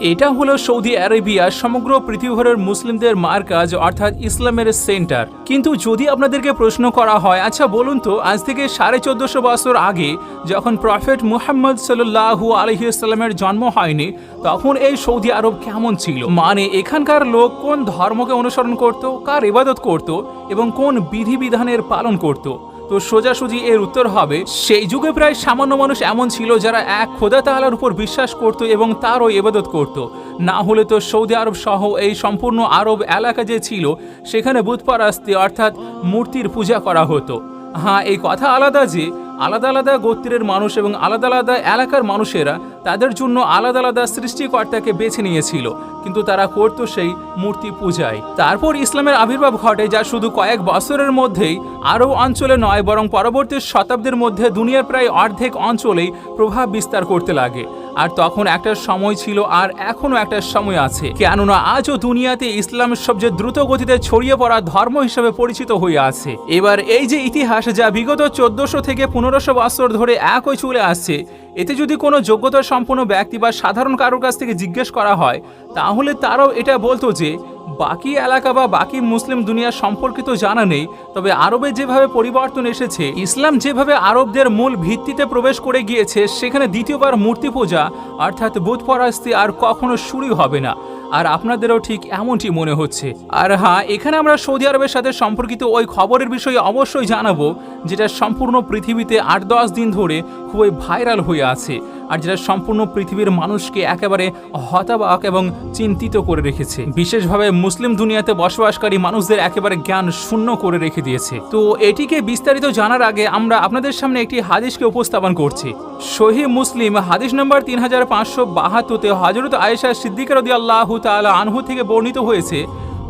এটা হলো Saudi Arabia সমগ্র পৃথিবীভরের মুসলিমদের মার্কাজ, অর্থাৎ ইসলামের সেন্টার। কিন্তু যদি আপনাদেরকে প্রশ্ন করা হয় আচ্ছা বলুন তো, আজ থেকে সাড়ে চোদ্দশো বছর আগে যখন প্রফেট মুহাম্মদ সাল্লাহু আলহিউসাল্লামের জন্ম হয়নি, তখন এই সৌদি আরব কেমন ছিল? মানে এখানকার লোক কোন ধর্মকে অনুসরণ করত, কার ইবাদত করত এবং কোন বিধিবিধানের পালন করত? তো সোজাসুজি এর উত্তর হবে, সেই যুগে প্রায় সামান্য মানুষ এমন ছিল যারা এক খোদা তালার উপর বিশ্বাস করত এবং তারও এবাদত করত। না হলে তো সৌদি আরব সহ এই সম্পূর্ণ আরব এলাকা যে ছিল, সেখানে বুধপরাস্তি অর্থাৎ মূর্তির পূজা করা হতো। হ্যাঁ এই কথা আলাদা যে আলাদা আলাদা গোত্রের মানুষ এবং আলাদা আলাদা এলাকার মানুষেরা তাদের জন্য আলাদা আলাদা সৃষ্টিকর্তাকে বেছে নিয়েছিল। কিন্তু তারা করত সেই মূর্তি পূজায়। তারপর ইসলামের আবির্ভাব ঘটে যা শুধু কয়েক বছরের মধ্যেই আরও অঞ্চলে নয়, বরং পরবর্তী শতাব্দীর মধ্যে দুনিয়ার প্রায় অর্ধেক অঞ্চলেই প্রভাব বিস্তার করতে লাগে। আর তখন একটা সময় ছিল আর এখনও একটা সময় আছে। কেননা আজও দুনিয়াতে ইসলাম সবচেয়ে দ্রুত গতিতে ছড়িয়ে পড়া ধর্ম হিসেবে পরিচিত হয়ে আছে। এবার এই যে ইতিহাস যা বিগত চোদ্দশো থেকে পনেরোশো বছর ধরে একই চলে আসছে। এতে যদি কোনো যোগ্যতা সম্পন্ন ব্যক্তি বা সাধারণ কারোর কাছ থেকে জিজ্ঞেস করা হয়, তাহলে তারাও এটা বলতো যে, বাকি এলাকা বা বাকি মুসলিম দুনিয়া সম্পর্কিত জানা নেই, তবে আরবে যেভাবে পরিবর্তন এসেছে, ইসলাম যেভাবে আরবদের মূল ভিত্তিতে প্রবেশ করে গিয়েছে, সেখানে দ্বিতীয়বার মূর্তি পূজা, অর্থাৎ বুধ পরাস্তি আর কখনো শুরুই হবে না। আর আপনাদেরও ঠিক এমনটি মনে হচ্ছে। আর হ্যাঁ এখানে আমরা সৌদি আরবের সাথে সম্পর্কিত ওই খবরের বিষয়ে অবশ্যই জানাব, যেটা সম্পূর্ণ পৃথিবীতে আট দশ দিন ধরে খুবই ভাইরাল হয়ে আছে। আর যেটা সম্পূর্ণ পৃথিবীর মানুষকে একেবারে হতাবাক এবং চিন্তিত করে রেখেছে। বিশেষভাবে মুসলিম দুনিয়াতে বসবাসকারী মানুষদের একেবারে জ্ঞান শূন্য করে রেখে দিয়েছে। তো এটিকে বিস্তারিত জানার আগে আমরা আপনাদের সামনে একটি হাদিসকে উপস্থাপন করছি। সহি মুসলিম হাদিস নম্বর তিন হাজার পাঁচশো বাহাত্তরতে হজরত আয়েশা সিদ্দিকার আল্লাহ তাআলা আনহু থেকে বর্ণিত হয়েছে,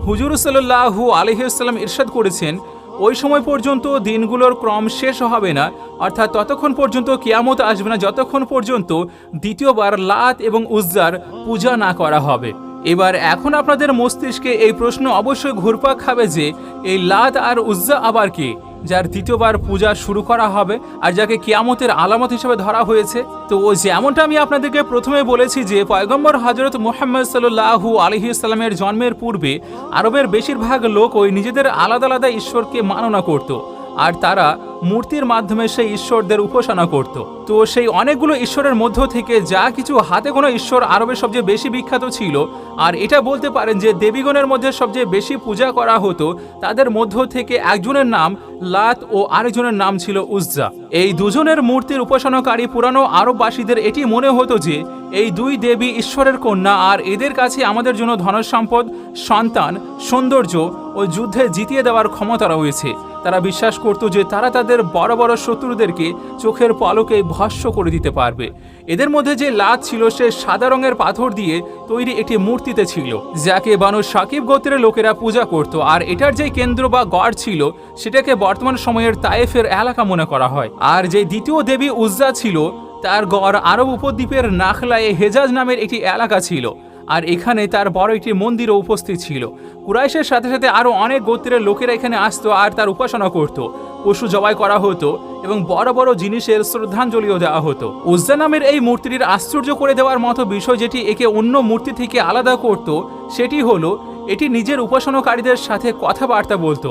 হুজুর সাল্লাহু আলহিউসাল্লাম ইরশাদ করেছেন ওই সময় পর্যন্ত দিনগুলোর ক্রম শেষ হবে না, অর্থাৎ ততক্ষণ পর্যন্ত কেয়ামত আসবে না, যতক্ষণ পর্যন্ত দ্বিতীয়বার লাত এবং উজ্জার পূজা না করা হবে। এবার এখন আপনাদের মস্তিষ্কে এই প্রশ্ন অবশ্যই ঘুরপাক খাবে যে, এই লাত আর উজ্জা আবার কি? যার দ্বিতীয়বার পূজা শুরু করা হবে আর যাকে কিয়ামতের আলামত হিসেবে ধরা হয়েছে। তো ও যেমনটা আমি আপনাদেরকে প্রথমে বলেছি যে পয়গম্বর হজরত মোহাম্মদ সাল্লাহু আলহিসাল্লামের জন্মের পূর্বে আরবের বেশিরভাগ লোক ওই নিজেদের আলাদা আলাদা ঈশ্বরকে মাননা করত। আর তারা মূর্তির মাধ্যমে সেই ঈশ্বরদের উপাসনা করত। তো সেই অনেকগুলো ঈশ্বরের মধ্য থেকে যা কিছু হাতে কোনো ঈশ্বর আরবের সবচেয়ে বেশি বিখ্যাত ছিল, আর এটা বলতে পারেন যে দেবীগণের মধ্যে সবচেয়ে বেশি পূজা করা হতো, তাদের মধ্য থেকে একজনের নাম লাত ও আরেকজনের নাম ছিল উজ্জা। এই দুজনের মূর্তির উপাসনাকারী পুরানো আরববাসীদের এটি মনে হতো যে এই দুই দেবী ঈশ্বরের কন্যা আর এদের কাছে আমাদের জন্য ধনসম্পদ, সন্তান, সৌন্দর্য ও যুদ্ধে জিতিয়ে দেওয়ার ক্ষমতা রয়েছে। তারা বিশ্বাস করত যে তারা তাদের বড় বড় শত্রুদেরকে চোখের পলকে ভস্য করে দিতে পারবে। এদের মধ্যে যে লাত ছিল সে সাদা রঙের পাথর দিয়ে তৈরি একটি মূর্তিতে ছিল, যাকে বানু সাকিব গোত্রের লোকেরা পূজা করত। আর এটার যে কেন্দ্র বা গড় ছিল, সেটাকে বর্তমান সময়ের তায়েফের এলাকা মনে করা হয়। আর যে দ্বিতীয় দেবী উজ্জা ছিল তার গড় আরব উপদ্বীপের নাখলায় হেজাজ নামের একটি এলাকা ছিল, আর এখানে তার বড় একটি মন্দিরও উপস্থিত ছিল। কুরাইশের সাথে সাথে আরও অনেক গোত্রের লোকেরা এখানে আসতো আর তার উপাসনা করত। পশু জবাই করা হতো এবং বড় বড় জিনিসের শ্রদ্ধাঞ্জলিও দেওয়া হতো। উজ্জা নামের এই মূর্তিটির আশ্চর্য করে দেওয়ার মতো বিষয় যেটি একে অন্য মূর্তি থেকে আলাদা করত, সেটি হলো, এটি নিজের উপাসনাকারীদের সাথে কথাবার্তা বলতো।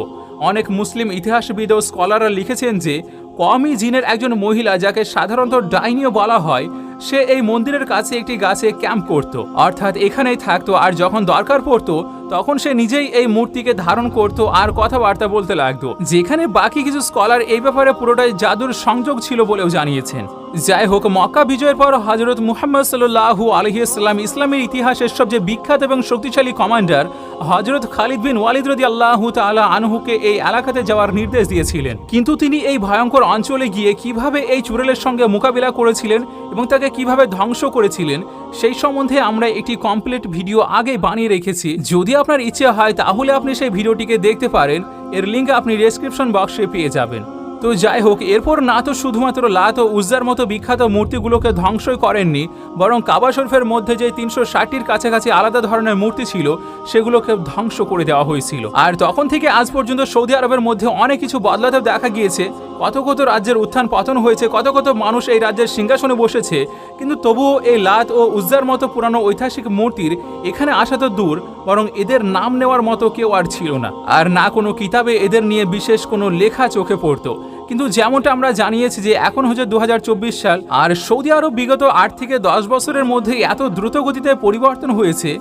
অনেক মুসলিম ইতিহাসবিদ ও স্কলাররা লিখেছেন যে কমই জিনের একজন মহিলা যাকে সাধারণত ডাইনিও বলা হয় সে এই মন্দিরের কাছে একটি গাছে ক্যাম্প করত। অর্থাৎ এখানেই থাকতো আর যখন দরকার পড়তো, তখন সে নিজেই এই মূর্তিকে ধারণ করত আর কথাবার্তা বলতে লাগতো। যেখানে বাকি কিছু স্কলার এই ব্যাপারে পুরোটাই জাদুর সংযোগ ছিল বলেও জানিয়েছেন। যাই হোক, মক্কা বিজয়ের পর হজরত মুহাম্মদ সাল্লাহু আলহিউসাল্লাম ইসলামের ইতিহাসের সবচেয়ে বিখ্যাত এবং শক্তিশালী কমান্ডার হজরত খালিদ বিন ওয়ালিদ রদি আল্লাহ তালা আনহুকে এই এলাকাতে যাওয়ার নির্দেশ দিয়েছিলেন। কিন্তু তিনি এই ভয়ঙ্কর অঞ্চলে গিয়ে কীভাবে এই চুরেলের সঙ্গে মোকাবিলা করেছিলেন এবং তাকে কীভাবে ধ্বংস করেছিলেন, সেই সম্বন্ধে আমরা একটি কমপ্লিট ভিডিও আগে বানিয়ে রেখেছি। যদি আপনার ইচ্ছে হয়, তাহলে আপনি সেই ভিডিওটিকে দেখতে পারেন। এর লিঙ্ক আপনি ডেসক্রিপশন বক্সে পেয়ে যাবেন। তো যাই হোক, এরপর না তো শুধুমাত্র লাত ও উজ্জার মতো বিখ্যাত মূর্তিগুলোকে ধ্বংসই করেননি, বরং কাবা শরীফের মধ্যে যে তিনশো ষাটটির কাছাকাছি আলাদা ধরনের মূর্তি ছিল, সেগুলোকে ধ্বংস করে দেওয়া হয়েছিল। আর তখন থেকে আজ পর্যন্ত সৌদি আরবের মধ্যে অনেক কিছু বদলাতে দেখা গিয়েছে। কত কত রাজ্যের উত্থান পতন হয়েছে, কত কত মানুষ এই রাজ্যের সিংহাসনে বসেছে, কিন্তু তবুও এই লাত ও উজ্জার মতো পুরানো ঐতিহাসিক মূর্তির এখানে আসা তো দূর, বরং এদের নাম নেওয়ার মতো কেউ আর ছিল না। আর না কোনো কিতাবে এদের নিয়ে বিশেষ কোনো লেখা চোখে পড়তো। কিন্তু যেমনটা আমরা জানিয়েছি যে এখন হচ্ছে দু হাজার চব্বিশ সাল, আর সৌদি আরব বিগত আট থেকে দশ বছরের মধ্যে এত দ্রুত গতিতে পরিবর্তন হয়েছে,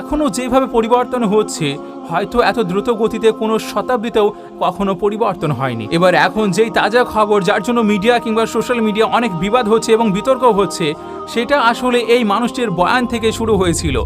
এখনও যেভাবে পরিবর্তন হচ্ছে হয়তো এত দ্রুত গতিতে কোনো শতাব্দীতেও কখনো পরিবর্তন হয়নি। এবার এখন যেই তাজা খবর যার জন্য মিডিয়া কিংবা সোশ্যাল মিডিয়া অনেক বিবাদ হচ্ছে এবং বিতর্ক হচ্ছে, সেটা আসলে এই মানুষটির বয়ান থেকে শুরু হয়েছিল।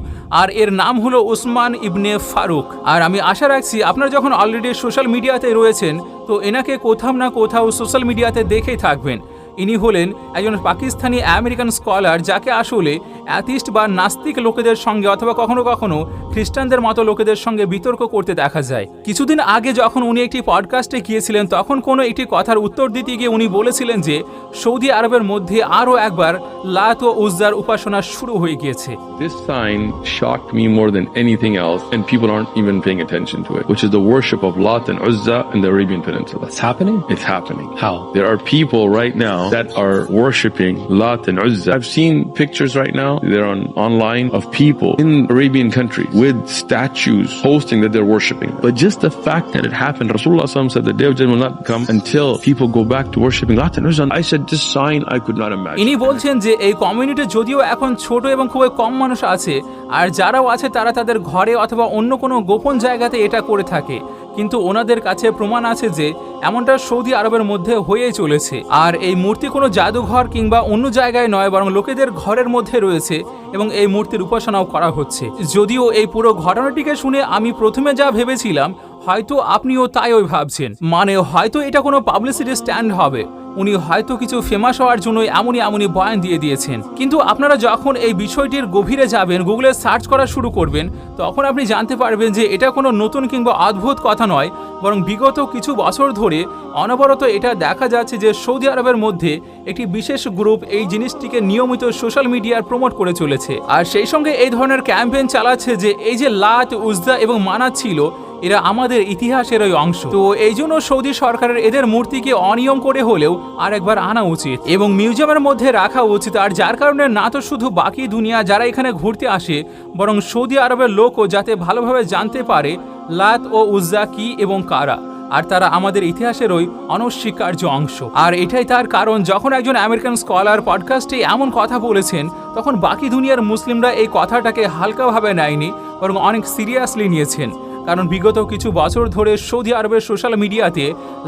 আর এর নাম হলো উসমান ইবনে ফারুক। আর আমি আশা রাখছি আপনারা যখন অলরেডি সোশ্যাল মিডিয়াতে রয়েছেন, তো এনাকে কোথাও না কোথাও সোশ্যাল মিডিয়াতে দেখেই থাকবেন। ইনি হলেন একজন পাকিস্তানি আমেরিকান স্কলার যাকে আসলে অ্যাথিস্ট বা নাস্তিক লোকেদের সঙ্গে অথবা কখনো কখনো খ্রিস্টানদের মতো লোকেদের সঙ্গে বিতর্ক করতে দেখা যায় কিছুদিন আগে যখন উনি একটি পডকাস্টে গিয়েছিলেন তখন কোনো একটি কথার উত্তর দিতে গিয়ে উনি বলেছিলেন যে সৌদি আরবের মধ্যে আরও একবার লাত ও উজ্জার উপাসনা শুরু হয়ে গিয়েছে This sign shocked me more than anything else, and people aren't even paying attention to it, which is the worship of Lat and Uzza in the Arabian Peninsula. It's happening? It's happening. How? There are people right now that are worshiping Lat and Uzza. I've seen pictures right now, they're on online of people in Arabian countries with statues posting that they're worshiping. But just the fact that it happened, Rasulullah said the day of judgment will not come until people go back to worshiping Lat and Uzza. I said, this sign I could not imagine. ইনি বলছেন যে এই community যদিও এখন ছোট এবং খুবই কম মানুষ আছে আর যারাও আছে তারা তাদের ঘরে অথবা অন্য কোনো গোপন জায়গাতে এটা করে থাকে কিন্তু ওনাদের কাছে প্রমাণ আছে যে এমনটা সৌদি আরবের মধ্যে হয়ে চলেছে। আর এই মূর্তি কোনো জাদুঘর কিংবা অন্য জায়গায় নয়, বরং লোকেদের ঘরের মধ্যে রয়েছে এবং এই মূর্তির উপাসনাও করা হচ্ছে। যদিও এই পুরো ঘটনাটিকে শুনে আমি প্রথমে যা ভেবেছিলাম, হয়তো আপনিও তাই ওই ভাবছেন। মানে হয়তো এটা কোনো পাবলিসিটি স্ট্যান্ড হবে। উনি হয়তো কিছু ফেমাস হওয়ার জন্য এমনই এমনই বয়ান দিয়ে দিয়েছেন। কিন্তু আপনারা যখন এই বিষয়টির গভীরে যাবেন গুগলে সার্চ করা শুরু করবেন, তখন আপনি জানতে পারবেন যে এটা কোনো নতুন কিংবা অদ্ভুত কথা নয়, বরং বিগত কিছু বছর ধরে অনবরত এটা দেখা যাচ্ছে যে সৌদি আরবের মধ্যে একটি বিশেষ গ্রুপ এই জিনিসটিকে নিয়মিত সোশ্যাল মিডিয়ার প্রমোট করে চলেছে। আর সেই সঙ্গে এই ধরনের ক্যাম্পেইন চালাচ্ছে যে এই যে লাত, উজদা এবং মানা ছিল এরা আমাদের ইতিহাসের ওই অংশ। তো এই জন্য সৌদি সরকারের এদের মূর্তিকে অনিয়ম করে হলেও আর একবার আনা উচিত। এবং মিউজিয়ামের মধ্যে রাখা উচিত, আর যার কারণে না তো শুধু বাকি দুনিয়া যারা এখানে ঘুরতে আসে, বরং সৌদি আরবের লোকও যাতে ভালোভাবে জানতে পারে লাত ও উজ্জা কি এবং কারা। আর তারা আমাদের ইতিহাসের ওই অনস্বীকার্য অংশ। আর এটাই তার কারণ, যখন একজন আমেরিকান স্কলার পডকাস্টে এমন কথা বলেছেন, তখন বাকি দুনিয়ার মুসলিমরা এই কথাটাকে হালকাভাবে নেয়নি, বরং অনেক সিরিয়াসলি নিয়েছেন। কারণ বিগত কিছু বছর ধরে সৌদি আরবের সোশ্যাল মিডিয়াতে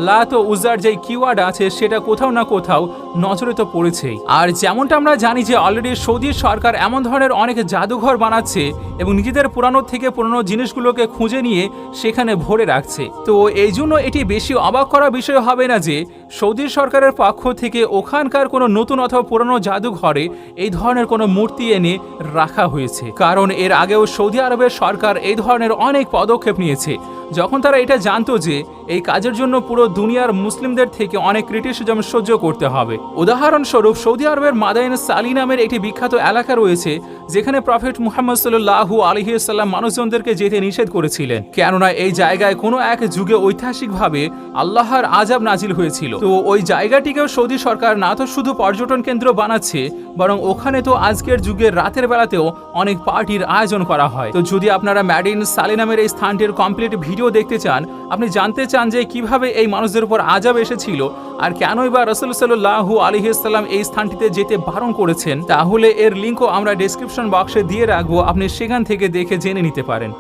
লাত ও উজার যে কিওয়ার্ড আছে, সেটা কোথাও না কোথাও নজরে তো পড়েছেই। আর যেমনটা আমরা জানি যে অলরেডি সৌদি সরকার এমন ধরনের অনেক জাদুঘর বানাচ্ছে এবং নিজেদের পুরানো থেকে পুরনো জিনিসগুলোকে খুঁজে নিয়ে সেখানে ভরে রাখছে। তো এই জন্য এটি বেশি অবাক করা বিষয় হবে না যে সৌদি সরকারের পক্ষ থেকে ওখানকার কোনো নতুন অথবা পুরনো জাদুঘরে এই ধরনের কোনো মূর্তি এনে রাখা হয়েছে। কারণ এর আগেও সৌদি আরবের সরকার এই ধরনের অনেক পদক্ষেপ নিয়েছে। যখন তারা এটা জানতো যে এই কাজের জন্য পুরো দুনিয়ার মুসলিমদের থেকে অনেক ক্রিটিসিজম সহ্য করতে হবে। উদাহরণস্বরূপ সৌদি আরবের মাদাইন সালি নামের একটি বিখ্যাত এলাকা রয়েছে, যেখানে প্রফেট মুহাম্মদ সাল্লাহু আলহিসাল্লাম মানুষজনদেরকে যেতে নিষেধ করেছিলেন। কেননা এই জায়গায় কোনো এক যুগে ঐতিহাসিকভাবে আল্লাহর আজাব নাজিল হয়েছিল। তো ওই জায়গাটিকেও সৌদি সরকার না তো শুধু পর্যটন কেন্দ্র বানাচ্ছে, বরং ওখানে তো আজকের যুগের রাতের বেলাতেও অনেক পার্টির আয়োজন করা হয়। তো যদি আপনারা ম্যাডিন সালি নামের এই স্থানটির কমপ্লিট ভিডিও দেখতে চান, আপনি জানতে চান যে কীভাবে এই মানুষদের উপর আজাব এসেছিল আর কেনই বা রসুল সাল্লাহু আলহিসাল্লাম এই স্থানটিতে যেতে বারণ করেছেন, তাহলে এর লিঙ্কও আমরা ডেসক্রিপশন বক্সে দিয়ে রাখব, আপনি সেখান থেকে দেখে জেনে নিতে পারেন।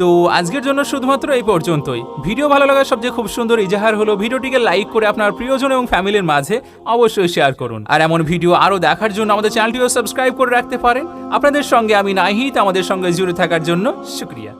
তো আজকের জন্য শুধুমাত্র এই পর্যন্তই। ভিডিও ভালো লাগার সবচেয়ে খুব সুন্দর ইজাহার হলো ভিডিওটিকে লাইক করে আপনার প্রিয়জন এবং ফ্যামিলির মাঝে অবশ্যই শেয়ার করুন। আর এমন ভিডিও আরও দেখার জন্য আমাদের চ্যানেলটিও সাবস্ক্রাইব করে রাখতে পারেন। আপনাদের সঙ্গে আমি নাহিত আমাদের সঙ্গে জুড়ে থাকার জন্য শুক্রিয়া।